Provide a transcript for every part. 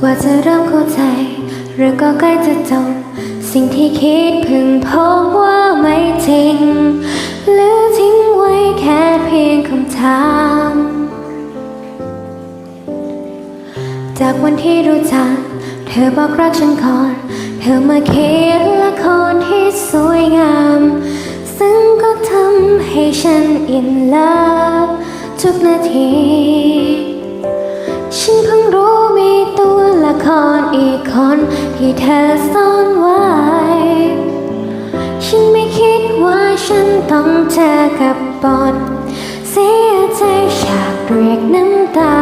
กว่าจะเริ่มเข้าใจเรื่องก็ใกล้จะจบสิ่งที่คิดพึงพบว่าไม่จริงหลือทิ้งไว้แค่เพียงคำถาม จากวันที่รู้จัก เธอบอกรักฉันก่อน เธอมาเขียนละครที่สวยงาม ซึ่งก็ทำให้ฉันอินเลิฟทุกนาที ฉันเพิ่งรู้ ครอีกคนที่เธอซ่อนไว้ ฉันไม่คิดว่าฉันต้องเจอกับบทเสียใจฉากเรียกน้ำตา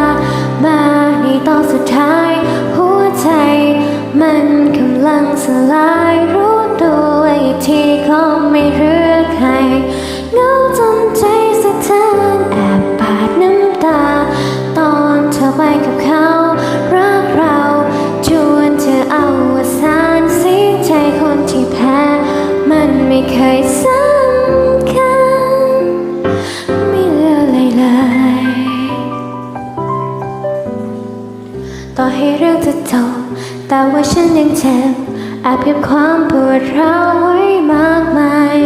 มาในตอนสุดท้าย หัวใจ มันกำลังสลายรู้ตัวอีกทีก็ไม่เหลือใคร ต่อให้เรื่องจะจบแต่ว่าฉันยังเจ็บแอบเก็บความปวดร้าวไว้มากมาย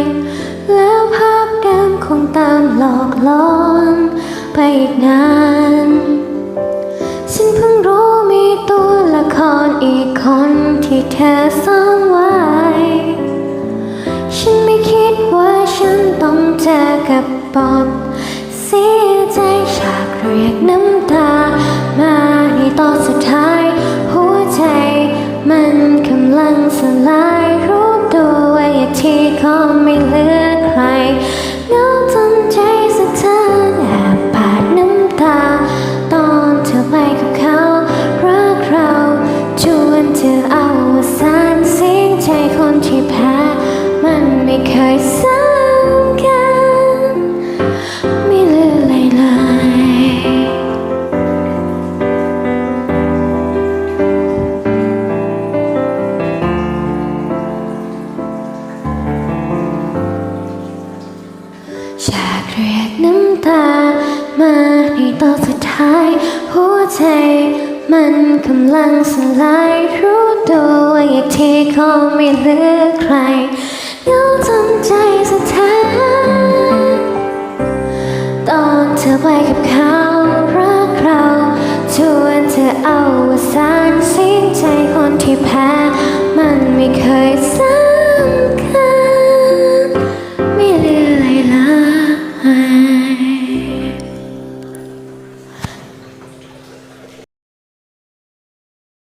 แล้วภาพเดิมคงตามหลอกหลอนไปอีกนาน ฉันเพิ่งรู้มีตัวละครอีกคนที่เธอซ่อนไว้ ฉันไม่คิดว่าฉันต้องเจอกับบท มันกำลังสลายรู้ตัวอีกทีก็ไม่เหลือใครเงาจนใจสะเทือนแอบปาดน้ำตา ตอนเธอไปกับเขารักเราชวนเธอเอาสาน เรียกน้ำตา มาในตอนสุดท้าย หัวใจ มันกำลังสลายรู้ตัวว่าอยากทีก็ไม่เหลือใครเดี๋ทำใจสถานตอนเธอไปกับเขารักเราชวนเธอเอาวสานสิ้นใจคนที่แพ้ มันไม่เคยซ้ำ